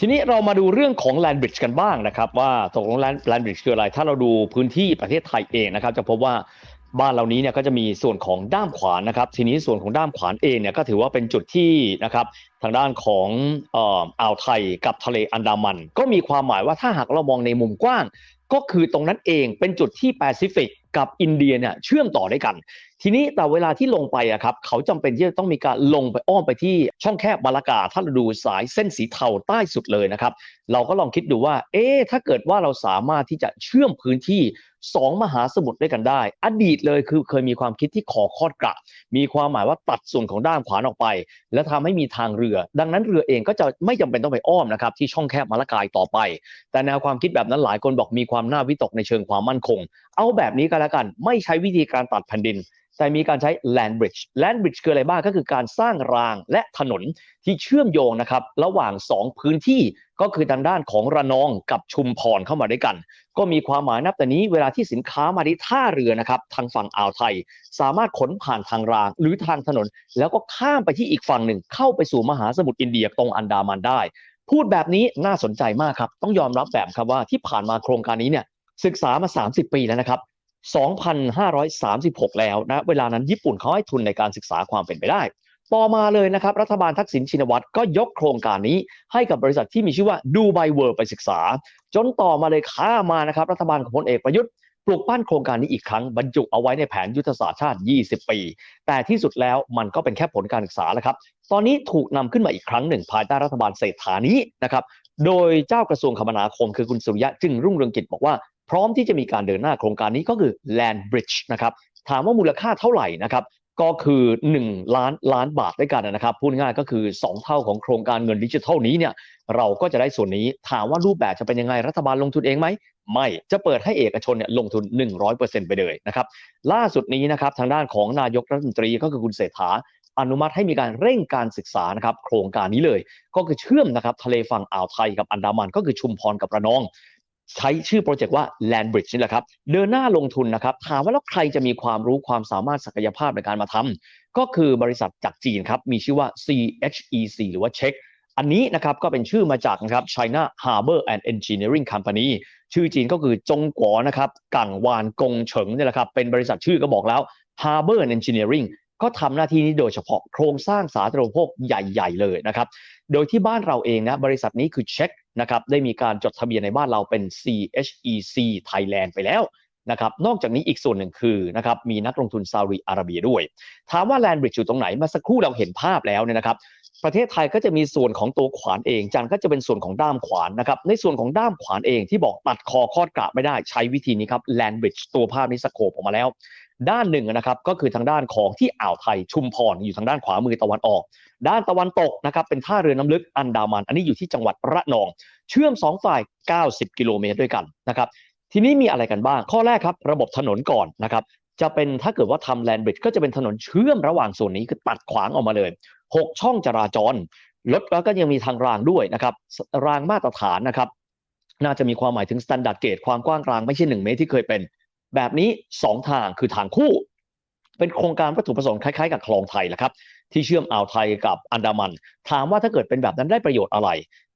ทีนี้เรามาดูเรื่องของ Land Bridge กันบ้างนะครับว่าตกลง Land Land Bridge คืออะไร ถ้าเราดูพื้นที่ประเทศไทยเองนะครับ จะพบว่าบ้านเหล่านี้เนี่ยก็จะมีส่วนของด้ามขวานนะครับ ทีนี้ส่วนของด้ามขวานเองเนี่ยก็ถือว่าเป็นจุดที่นะครับทางด้านของอ่ออ่าวไทยกับทะเลอันดามัน ก็มีความหมายว่าถ้าหากเรามองในมุมกว้าง ก็คือตรงนั้นเองเป็นจุดที่แปซิฟิกกับอินเดียเนี่ยเชื่อมต่อได้กัน ทีนี้แต่เวลาที่ลงไปอะครับเขาจำเป็นที่จะต้องมีการลงไปอ้อมไปที่ช่องแคบมาลากาถ้าเราดูสายเส้นสีเทาใต้สุดเลยนะครับ เราก็ลองคิดดูว่า เอ๊ถ้าเกิดว่าเราสามารถที่จะเชื่อมพื้นที่สองมหาสมุทรด้วยกันได้ อดีตเลยคือเคยมีความคิดที่ขอคอดกระ มีความหมายว่าตัดส่วนของด้ามขวานออกไป และทำให้มีทางเรือ ดังนั้นเรือเองก็จะไม่จำเป็นต้องไปอ้อมนะครับที่ช่องแคบมาลากายต่อไป แต่แนวความคิดแบบนั้นหลายคนบอกมีความน่าวิตกในเชิงความมั่นคง เอาแบบนี้ก็แล้วกัน ไม่ใช้วิธีการตัดแผ่นดิน แต่มีการใช้ land bridge land bridge คืออะไรบ้างก็คือการสร้างรางและถนนที่เชื่อมโยงนะครับระหว่าง 2 พื้นที่ก็คือทางด้านของระนองกับชุมพรเข้ามาด้วยกัน ก็มีความหมายนับแต่นี้เวลาที่สินค้ามาที่ท่าเรือนะครับทางฝั่งอ่าวไทย สามารถขนผ่านทางรางหรือทางถนน แล้วก็ข้ามไปที่อีกฝั่งหนึ่ง เข้าไปสู่มหาสมุทรอินเดียตรงอันดามันได้ พูดแบบนี้น่าสนใจมากครับต้องยอมรับแบบครับว่าที่ผ่านมาโครงการนี้เนี่ยศึกษามา 30 ปีแล้วนะครับ 2,536 แล้วนะเวลานั้นญี่ปุ่นเขาให้ทุนในการศึกษาความเป็นไปได้ ต่อมาเลยนะครับ รัฐบาลทักษิณชินวัตรก็ยกโครงการนี้ให้กับบริษัทที่มีชื่อว่าดูไบเวิร์ไปศึกษา จนต่อมาเลยข้ามานะครับ รัฐบาลของพลเอกประยุทธ์ปลุกปั้นโครงการนี้อีกครั้งบรรจุเอาไว้ในแผนยุทธศาสตร์ชาติ 20 ปี แต่ที่สุดแล้วมันก็เป็นแค่ผลการศึกษาแล้วครับ ตอนนี้ถูกนำขึ้นมาอีกครั้งหนึ่งภายใต้รัฐบาลเศรษฐานี้นะครับ โดยเจ้ากระทรวงคมนาคมคือคุณสุริยะจึงรุ่งเรืองกิจบอกว่า พร้อมที่จะมีการเดินหน้าโครงการนี้ก็คือ Land Bridge นะครับถามว่ามูลค่าเท่าไหร่นะครับก็คือ 1 ล้านล้านบาทด้วยกันนะครับพูดง่ายก็คือ 2 เท่าของโครงการเงินดิจิทัลนี้เนี่ยเราก็จะได้ส่วนนี้ถามว่ารูปแบบจะเป็นยังไงรัฐบาลลงทุนเองไหมไม่จะเปิดให้เอกชนเนี่ยลงทุน 100%ไปเลยนะครับล่าสุดนี้นะครับทางด้านของนายกรัฐมนตรีก็คือคุณเศรษฐาอนุมัติให้มีการเร่งการศึกษานะครับโครงการนี้เลย ก็คือเชื่อมนะครับทะเลฝั่งอ่าวไทยกับอันดามันก็คือชุมพรกับระนอง ใช้ชื่อโปรเจกต์ว่า Land Bridge นี่แหละครับ เดินหน้าลงทุนนะครับ ถามว่าแล้วใครจะมีความรู้ความสามารถศักยภาพในการมาทำก็คือบริษัทจากจีนครับ มีชื่อว่า CHEC หรือว่าเช็คอันนี้นะครับก็เป็นชื่อมาจากนะครับ China Harbor and Engineering Company ชื่อจีนก็คือจงกัวนะครับกังวานกงเฉิงนี่แหละครับ เป็นบริษัทชื่อก็บอกแล้ว Harbor and Engineering ก็ทำหน้าที่นี้โดยเฉพาะโครงสร้างสาธารณูปโภคใหญ่ ๆ เลยนะครับ โดยที่บ้านเราเองนะบริษัทนี้คือเช็คนะครับได้มีการจดทะเบียนในบ้านเราเป็น CHEC Thailand ไปแล้ว นะครับนอกจากนี้อีกส่วนหนึ่งคือนะครับมีนักลงทุนซาอุดิอาระเบียด้วย ถามว่า Land Bridge อยู่ตรงไหนมาสักครู่เราเห็นภาพแล้วเนี่ยนะครับประเทศไทยก็จะมีส่วนของตัวขวานเองจันก็จะเป็นส่วนของด้ามขวานนะครับในส่วนของด้ามขวานเองที่บอกตัดคอคอดกระไม่ได้ใช้วิธีนี้ครับ Land Bridge ตัวภาพนี้สโคปออกมาแล้ว ด้านหนึ่งนะครับก็คือทางด้านของที่อ่าวไทยชุมพรอยู่ทางด้านขวามือตะวันออก ด้านตะวันตกนะครับเป็นท่าเรือน้ำลึกอันดามัน อันนี้อยู่ที่จังหวัดระนอง เชื่อม 2 ฝ่าย 90 กิโลเมตรด้วยกันนะครับ ทีนี้มีอะไรกันบ้าง ข้อแรกครับ ระบบถนนก่อนนะครับ จะเป็นถ้าเกิดว่าทำแลนบริดจ์ก็จะเป็นถนนเชื่อมระหว่างส่วนนี้คือตัดขวางออกมาเลย 6 ช่องจราจรรถแล้วก็ยังมีทางรางด้วยนะครับ รางมาตรฐานนะครับ น่าจะมีความหมายถึง standard gauge ความกว้างรางไม่ใช่ 1 เมตรที่เคยเป็น แบบนี้ 2 ทางคือทางคู่ เป็นโครงการวัตถุประสงค์คล้ายๆ กับคลองไทยแหละครับที่เชื่อมอ่าวไทยกับอันดามัน ถามว่าถ้าเกิดเป็นแบบนั้นได้ประโยชน์อะไร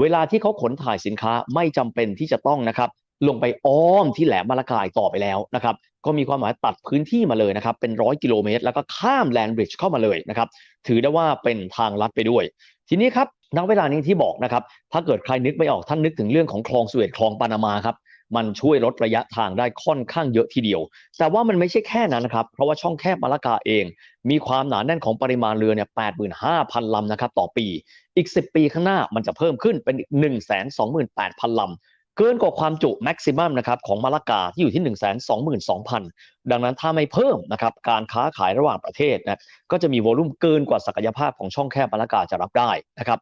เวลาที่เขาขนถ่ายสินค้าไม่จำเป็นที่จะต้องนะครับ ลงไปอ้อมที่แหลมมาลากายต่อไปแล้วนะครับก็มีความหมายตัดพื้นที่มาเลยนะครับเป็นร้อยกิโลเมตร แล้วก็ข้ามแลนบริดจ์เข้ามาเลยนะครับถือได้ว่าเป็นทางลัดไปด้วย ทีนี้ครับณเวลานี้ที่บอกนะครับถ้าเกิดใครนึกไม่ออกท่านนึกถึงเรื่องของคลองสุเอตคลองปานามาครับมันช่วยลดระยะทางได้ค่อนข้างเยอะทีเดียว แต่ว่ามันไม่ใช่แค่นั้นนะครับ เพราะว่าช่องแคบมาลากาเอง มีความหนาแน่นของปริมาณเรือเนี่ย85,000 ลำนะครับต่อปี อีก 10 ปีข้างหน้ามันจะเพิ่มขึ้นเป็น 128,000 ลำ เกินกว่าความจุแม็กซิมัมนะครับของมาลากาที่อยู่ที่ 122,000 ดังนั้นถ้าไม่เพิ่มนะครับการค้าขายระหว่างประเทศนะก็จะมีโวลุ่มเกินกว่าศักยภาพของช่องแคบมาลากาจะรับได้นะครับ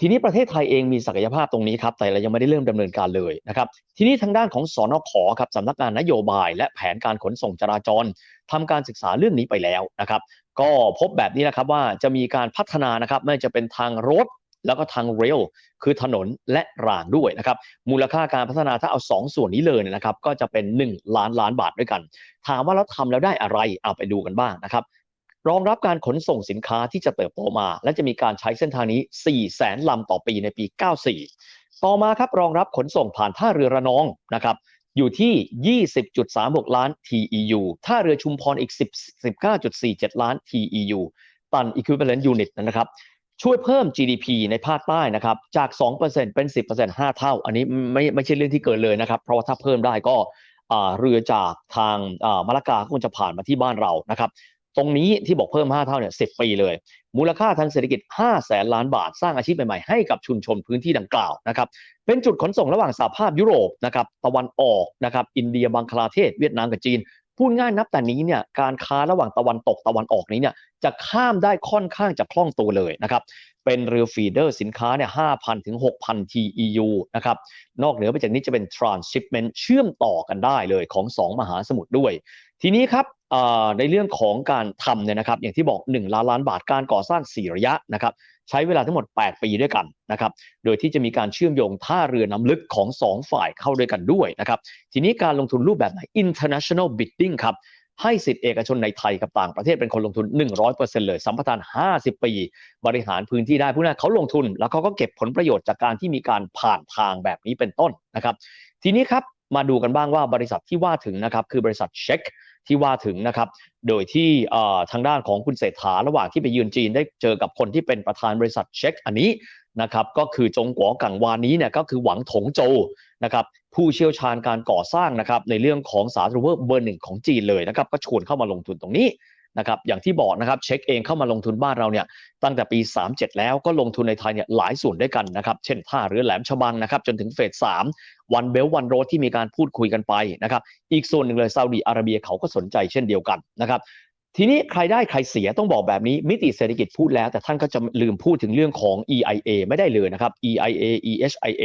ทีนี้ประเทศไทยเองมีศักยภาพตรงนี้ครับ แต่เรายังไม่ได้เริ่มดำเนินการเลยนะครับ ทีนี้ทางด้านของสอนขครับสำนักงานนโยบาย และแผนการขนส่งจราจรทำการศึกษาเรื่องนี้ไปแล้วนะครับ ก็พบแบบนี้นะครับว่าจะมีการพัฒนานะครับไม่ว่าจะเป็นทางรถ แล้วก็ทางเรลคือถนนและรางด้วยนะครับมูลค่าการพัฒนาถ้าเอา 2 ส่วนนี้เลยเนยนะครับก็จะเป็น 1 ล้านล้านบาทด้วยกัน ถามว่าเราทำแล้วได้อะไรเอาไปดูกันบ้างนะครับรองรับการขนส่งสินค้าที่จะเติบโตมา และจะมีการใช้เส้นทางนี้4 0 0แสนลำต่อปีในปี 94 ต่อมาครับรองรับขนส่งผ่านท่าเรือระนองนะครับอยู่ที่ 20.36 ล้าน TEU ท่าเรือชุมพรอีก 10 19.47 ล้าน TEU ตัน equivalent unit นะครับ ช่วยเพิ่ม GDP ในภาคใต้นะครับจาก 2%เป็น 10% 5 เท่า อันนี้ไม่ไม่ใช่เรื่องที่เกินเลยนะครับ เพราะว่าถ้าเพิ่มได้ก็เรือจากทางอ่ามะละกาก็คงจะผ่านมาที่บ้านเรานะครับตรงนี้ที่บอกเพิ่ม 5 เท่าเนี่ย10 ปีเลย มูลค่าทางเศรษฐกิจ 5 แสนล้านบาท สร้างอาชีพใหม่ ๆ ให้กับชุมชนพื้นที่ดังกล่าวนะครับ เป็นจุดขนส่งระหว่างสหภาพยุโรปนะครับ ตะวันออกนะครับ อินเดีย บังคลาเทศ เวียดนามกับจีน พูดง่ายนับแต่นี้เนี่ยการค้าระหว่างตะวันตกตะวันออกนี้เนี่ยจะข้ามได้ค่อนข้างจะคล่องตัวเลยนะครับเป็นเรือฟีเดอร์สินค้าเนี่ย5,000 ถึง 6,000 TEU นะครับ นอกเหนือไปจากนี้จะเป็น transshipment เชื่อมต่อกันได้เลยของ 2 มหาสมุทรด้วย ทีนี้ครับ ในเรื่องของการทำเนี่ยนะครับ อย่างที่บอก 1 ล้านล้านบาทการก่อสร้าง 4 ระยะนะครับ ใช้เวลาทั้งหมด 8 ปีด้วยกันนะครับ โดยที่จะมีการเชื่อมโยงท่าเรือน้ำลึกของ 2 ฝ่ายเข้าด้วยกันด้วยนะครับ ทีนี้การลงทุนรูปแบบไหน international bidding ครับให้สิทธิเอกชนในไทยกับต่างประเทศเป็นคนลงทุน 100%เลยสัมปทาน 50 ปี บริหารพื้นที่ได้ผู้นั้นเขาลงทุน แล้วเขาก็เก็บผลประโยชน์จากการที่มีการผ่านทางแบบนี้เป็นต้นนะครับ ทีนี้ครับมาดูกันบ้างว่าบริษัทที่ว่าถึงนะครับคือบริษัทเช็ค ที่ว่าถึงนะครับ โดยที่ทางด้านของคุณเศรษฐาระหว่างที่ไปยืนจีนได้เจอกับคนที่เป็นประธานบริษัทเช็คอันนี้นะครับก็คือจงกัวกังวานนี้เนี่ยก็คือหวังถงโจนะครับผู้เชี่ยวชาญการก่อสร้างนะครับในเรื่องของสาธารณูปโภคเบอร์หนึ่งของจีนเลยนะครับก็ชวนเข้ามาลงทุนตรงนี้ นะครับอย่างที่บอกนะครับเช็คเองเข้ามาลงทุนบ้านเราเนี่ยตั้งแต่ปี 37 แล้วก็ลงทุนในไทยเนี่ยหลายส่วนด้วยกันนะครับเช่นท่าเรือแหลมฉบังนะครับจนถึงเฟสสามวันเบลวันโรดที่มีการพูดคุยกันไปนะครับอีกส่วนหนึ่งเลยซาอุดีอาระเบียเขาก็สนใจเช่นเดียวกันนะครับ ทีนี้ใครได้ใครเสียต้องบอกแบบนี้มิติเศรษฐกิจพูดแล้ว แต่ท่านก็จะลืมพูดถึงเรื่องของ EIA ไม่ได้เลยนะครับ EIA EHIA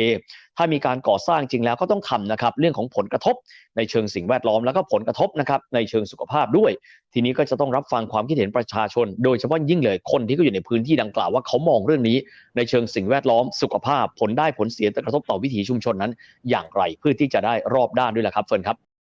ถ้ามีการก่อสร้างจริงแล้วก็ต้องทำนะครับเรื่องของผลกระทบในเชิงสิ่งแวดล้อมแล้วก็ผลกระทบนะครับในเชิงสุขภาพด้วย ทีนี้ก็จะต้องรับฟังความคิดเห็นประชาชน โดยเฉพาะยิ่งเลยคนที่ก็อยู่ในพื้นที่ดังกล่าวว่าเขามองเรื่องนี้ ในเชิงสิ่งแวดล้อมสุขภาพผลได้ผลเสียแต่กระทบต่อวิถีชุมชนนั้น อย่างไรเพื่อที่จะได้รอบด้านด้วยแหละครับเฟิร์นครับ